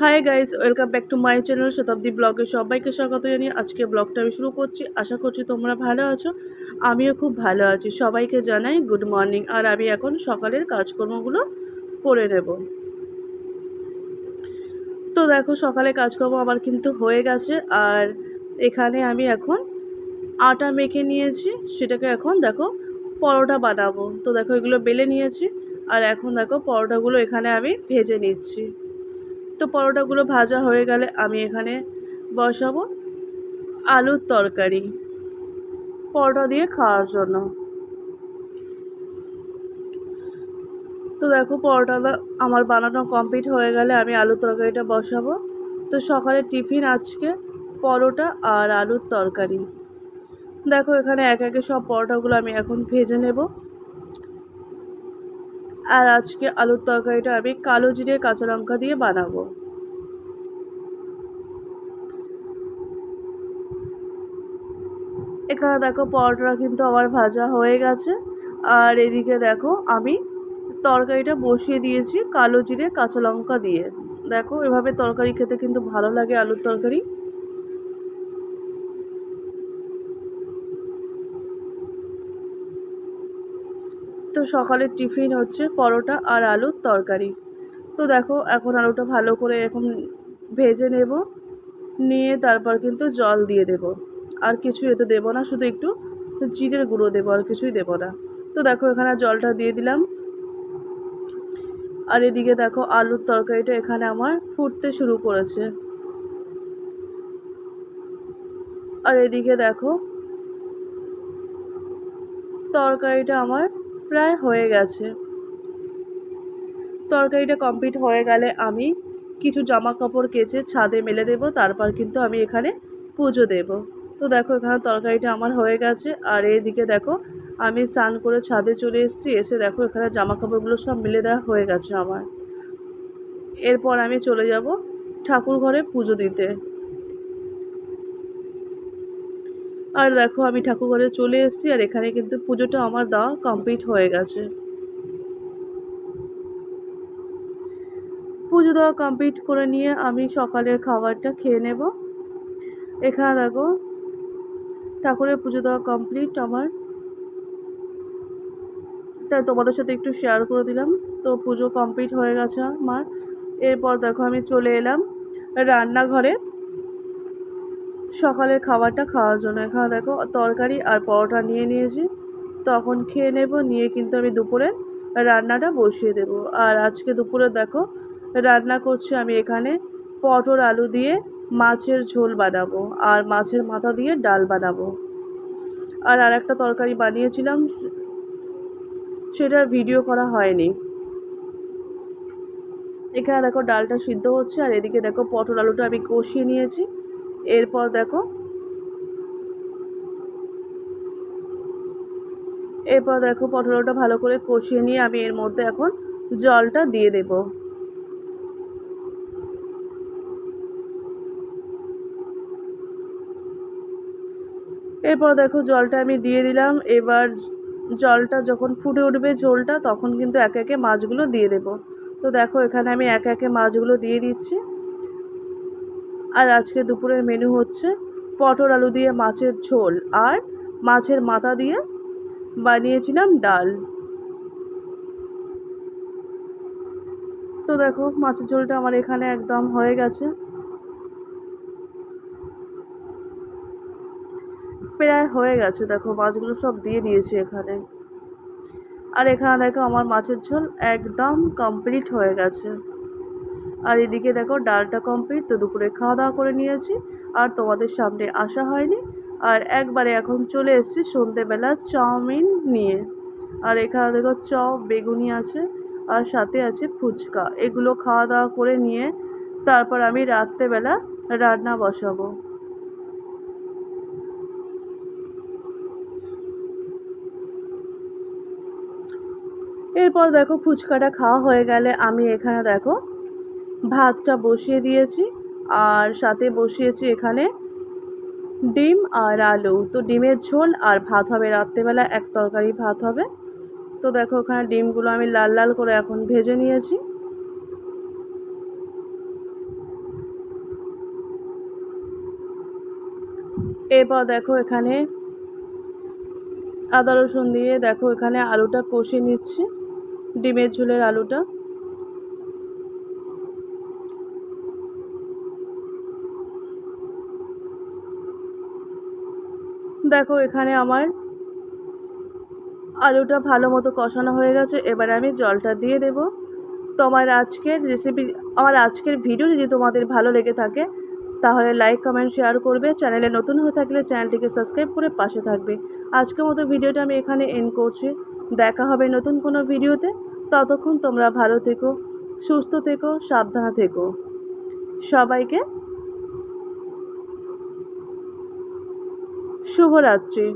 Hi guys welcome back to my channel Shatabdi ব্লগে সবাইকে স্বাগত জানিয়ে আজকে ব্লগটা আমি শুরু করছি। আশা করছি তোমরা ভালো আছো, আমিও খুব ভালো আছি। সবাইকে জানাই গুড মর্নিং আর আমি এখন সকালের কাজকর্মগুলো করে নেব। তো দেখো সকালে কাজকর্ম আমার কিন্তু হয়ে গেছে, আর এখানে আমি এখন আটা মেখে নিয়েছি, সেটাকে এখন দেখো পরোটা বানাবো। তো দেখো, এগুলো বেলে নিয়েছি, আর এখন দেখো পরোটাগুলো এখানে আমি ভেজে নিচ্ছি। তো পরোটাগুলো ভাজা হয়ে গেলে আমি এখানে বসাবো আলুর তরকারি, পরোটা দিয়ে খাওয়ার জন্য। তো দেখো পরোটাটা আমার বানানো কমপ্লিট হয়ে গেলে আমি আলুর তরকারিটা বসাবো। তো সকালে টিফিন, আজকে পরোটা আর আলুর তরকারি। দেখো এখানে এক একে সব পরোটাগুলো আমি এখন ভেজে নেব। আর আজকে আলুর তরকারিটা আমি কালো জিরে, কাঁচা লঙ্কা দিয়ে বানাবো। এখানে দেখো পরোটা কিন্তু আমার ভাজা হয়ে গেছে। আর এদিকে দেখো আমি তরকারিটা বসিয়ে দিয়েছি কালো জিরে, কাঁচা লঙ্কা দিয়ে। দেখো এভাবে তরকারি খেতে কিন্তু ভালো লাগে আলুর তরকারি। তো সকালের টিফিন হচ্ছে পরোটা আর আলুর তরকারি। তো দেখো, এখন আলুটা ভালো করে এখন ভেজে নেব। নিয়ে তারপর কিন্তু জল দিয়ে দেব। আর কিছু এতে দেবো না, শুধু একটু জিরের গুঁড়ো দেবো, আর কিছুই দেবো না। তো দেখো, এখানে জলটা দিয়ে দিলাম। আর এদিকে দেখো, আলুর তরকারিটা এখানে আমার ফুটতে শুরু করেছে। আর এদিকে দেখো, তরকারিটা আমার প্রায় হয়ে গেছে। তরকারিটা কমপ্লিট হয়ে গেলে আমি কিছু জামা কাপড় কেচে ছাদে মেলে দেব, তারপর কিন্তু আমি এখানে পুজো দেব। তো দেখো, এখানে তরকারিটা আমার হয়ে গেছে। আর এইদিকে দেখো, আমি স্নান করে ছাদে চলে এসেছি, এসে দেখো এখানে জামা কাপড়গুলো সব মেলে দেওয়া হয়ে গেছে আমার। এরপর আমি চলে যাব ঠাকুর ঘরে পুজো দিতে। আর দেখো, আমি ঠাকুর ঘরে চলে এসেছি আর এখানে কিন্তু পুজোটা আমার দেওয়া কমপ্লিট হয়ে গেছে। পুজো দেওয়া কমপ্লিট করে নিয়ে আমি সকালের খাবারটা খেয়ে নেব। এখানে দেখো, ঠাকুরের পুজো দেওয়া কমপ্লিট আমার। তাই তোমাদের সাথে একটু শেয়ার করে দিলাম। তো পুজো কমপ্লিট হয়ে গেছে আমার। এরপর দেখো, আমি চলে এলাম রান্নাঘরে। সকালের খাবারটা খাওয়ার জন্য। এখানে দেখো, তরকারি আর পরোটা নিয়ে নিয়েছি। তখন খেয়ে নেব, নিয়ে কিন্তু আমি দুপুরে রান্নাটা বসিয়ে দেব। আর আজকে দুপুরে দেখো, রান্না করছি আমি এখানে পটল আলু দিয়ে মাছের ঝোল বানাবো আর মাছের মাথা দিয়ে ডাল বানাবো। আর আর একটা তরকারি বানিয়েছিলাম, সেটার ভিডিও করা হয়নি। এখানে দেখো, ডালটা সিদ্ধ হচ্ছে আর এদিকে দেখো, পটল আলুটা আমি কষিয়ে নিয়েছি। এরপর দেখো। এরপর দেখো পটলটা ভালো করে কষিয়ে নিয়ে আমি এর মধ্যে এখন জলটা দিয়ে দেব। এরপর দেখো জলটা আমি দিয়ে দিলাম। এবার জলটা যখন ফুটে উঠবে ঝোলটা, তখন কিন্তু একে একে মাছগুলো দিয়ে দেব। তো দেখো এখানে আমি একে একে মাছগুলো দিয়ে দিচ্ছি। আর আজকে দুপুরের মেনু হচ্ছে পটল আলু দিয়ে মাছের ঝোল আর মাছের মাথা দিয়ে বানিয়েছিলাম ডাল। তো দেখো, মাছের ঝোলটা আমার এখানে একদম হয়ে গেছে। প্রায় হয়ে গেছে, দেখো, মাছগুলো সব দিয়ে দিয়েছি এখানে। আর এখানে দেখো, আমার মাছের ঝোল একদম কমপ্লিট হয়ে গেছে। আর এদিকে দেখো, ডালটা কমপ্লিট তো দুপুরে খাওয়া দাওয়া করে নিয়েছি। আর তোমাদের সামনে আসা হয়নি। আর একবারে এখন চলে এসেছি সন্ধেবেলা চাউমিন নিয়ে। আর এখানে দেখো, চপ, বেগুনি আছে, আর সাথে আছে ফুচকা। এগুলো খাওয়া দাওয়া করে নিয়ে তারপর আমি রাত্রেবেলা রান্না বসাবো। এরপর দেখো, ফুচকাটা খাওয়া হয়ে গেলে আমি এখানে দেখো ভাতটা বসিয়ে দিয়েছি আর সাথে বসিয়েছি এখানে ডিম আর আলু। তো ডিমের ঝোল আর ভাত হবে রাত্রেবেলা, এক তরকারি ভাত হবে। তো দেখো ওখানে ডিমগুলো আমি লাল লাল করে এখন ভেজে নিয়েছি। এরপর দেখো এখানে আদা রসুন দিয়ে দেখো এখানে আলুটা কষিয়ে নিচ্ছি, ডিমের ঝোলের আলুটা। দেখো, এখানে আমার আলুটা ভালো মতো কষানো হয়ে গেছে। এবার আমি জলটা দিয়ে দেব। তোমার আজকের রেসিপি আমার আজকের ভিডিও যদি তোমাদের ভালো লেগে থাকে, তাহলে লাইক কমেন্ট শেয়ার করবে। চ্যানেলে নতুন হয়ে থাকলে চ্যানেলটিকে সাবস্ক্রাইব করে পাশে থাকবে। আজকের মতো ভিডিওটা আমি এখানে এন্ড করছি। দেখা হবে নতুন কোনো ভিডিওতে ততক্ষণ তোমরা ভালো থেকো, সুস্থ থেকো, সাবধানে থেকো। সবাইকে শুভরাত্রি।